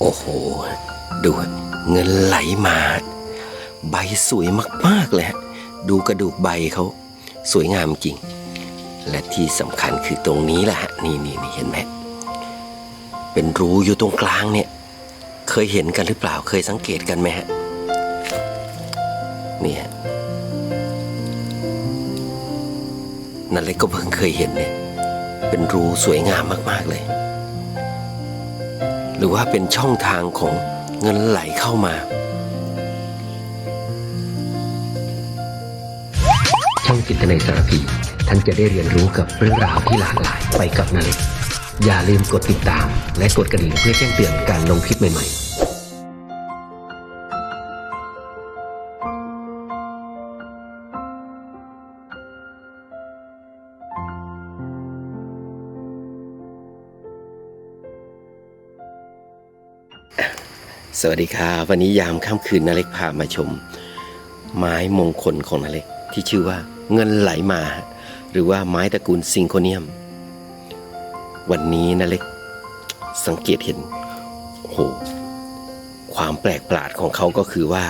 โอ้โห ดูเงินไหลมา ใบสวยมากๆเลยฮะดูกระดูกใบเขาสวยงามจริง และที่สำคัญคือตรงนี้แหละฮะนี่นี่นี่เห็นไหมเป็นรูอยู่ตรงกลางเนี่ย เคยเห็นกันหรือเปล่าเคยสังเกตกันไหมฮะเนี่ยนั่นเลยก็เพิ่งเคยเห็นเนี่ยเป็นรูสวยงามมาก ๆ เลย หรือว่าเป็นช่องทางของเงินไหลเข้ามา ช่องจิตในสารพีท่านจะได้เรียนรู้กับเรื่องราวที่หลากหลายไปกับนาเล็กอย่าลืมกดติดตาม และกดกระดิ่งเพื่อแจ้งเตือนการลงคลิปใหม่ๆ สวัสดีครับวันนี้ยามค่ำคืนนาเล็กพามาชม ไม้มงคลของนาเล็กที่ชื่อว่าเงินไหลมา หรือว่าไม้ตระกูลซิงโคเนียม วันนี้นาเล็กสังเกตเห็นโอ้โหความแปลกประหลาดของเขาก็คือว่า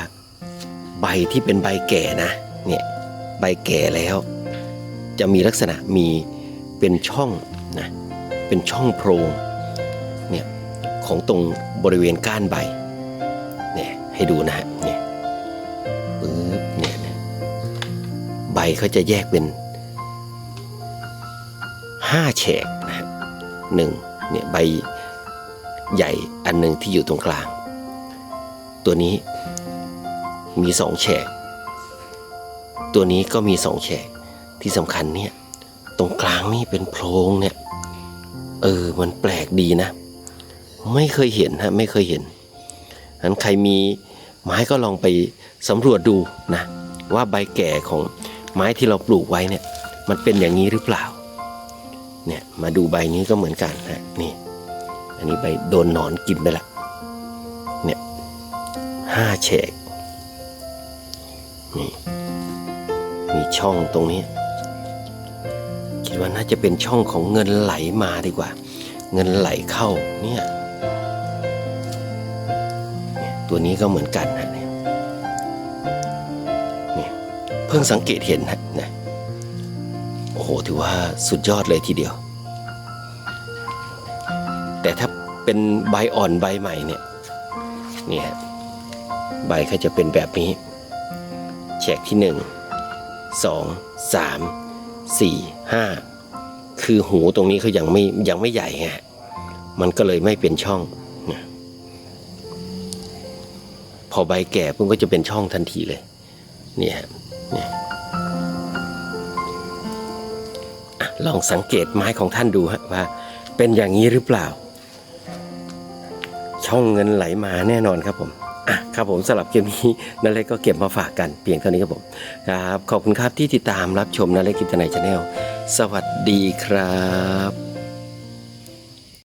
ใบที่เป็นใบแก่นะเนี่ยใบแก่แล้ว จะมีลักษณะมีเป็นช่องนะเป็นช่องโพรง ของตรงบริเวณก้านใบเนี่ยให้ดูนะฮะเนี่ยปึ๊บเนี่ยใบเขาจะแยกเป็นห้าแฉกนะฮะหนึ่งเนี่ยใบใหญ่อันหนึ่งที่อยู่ตรงกลาง ตัวนี้มีสองแฉก ตัวนี้ก็มีสองแฉกที่สำคัญเนี่ยตรงกลางนี่เป็นโพรงเนี่ยเออมันแปลกดีนะ ไม่เคยเห็นฮะไม่เคยเห็นนั้นใครมีไม้ก็ลองไปสำรวจดูนะว่าใบแก่ของไม้ที่เราปลูกไว้เนี่ยมันเป็นอย่างนี้หรือเปล่าเนี่ยมาดูใบนี้ก็เหมือนกันนะนี่ อันนี้ใบโดนหนอนกินไปละเนี่ยห้าแฉกนี่มีช่องตรงนี้ คิดว่าน่าจะเป็นช่องของเงินไหลมาดีกว่า เงินไหลเข้าเนี่ย ตัวนี้ก็เหมือนกันนะเนี่ยเพิ่งสังเกตเห็นนะนะโอ้โหถือว่าสุดยอดเลยทีเดียว แต่ถ้าเป็นใบอ่อนใบใหม่เนี่ยเนี่ยใบเขาจะเป็นแบบนี้ แฉกที่หนึ่งสองสามสี่ห้าคือหูตรงนี้เขายังไม่ยังไม่ใหญ่ไงมันก็เลยไม่เป็นช่อง พอใบแก่ปุ๊บก็จะเป็นช่องทันทีเลยเนี่ยฮะนี่ลองสังเกตไม้ของท่านดูฮะว่า เป็นอย่างนี้หรือเปล่า ช่องเงินไหลมาแน่นอนครับผมอะครับผมสำหรับเกมนี้นั่นเลยก็เก็บมาฝากกันเพียงเท่านี้ครับผมครับขอบคุณครับที่ติดตามรับชมนั่นเลยกิจนายชาแนลสวัสดีครับ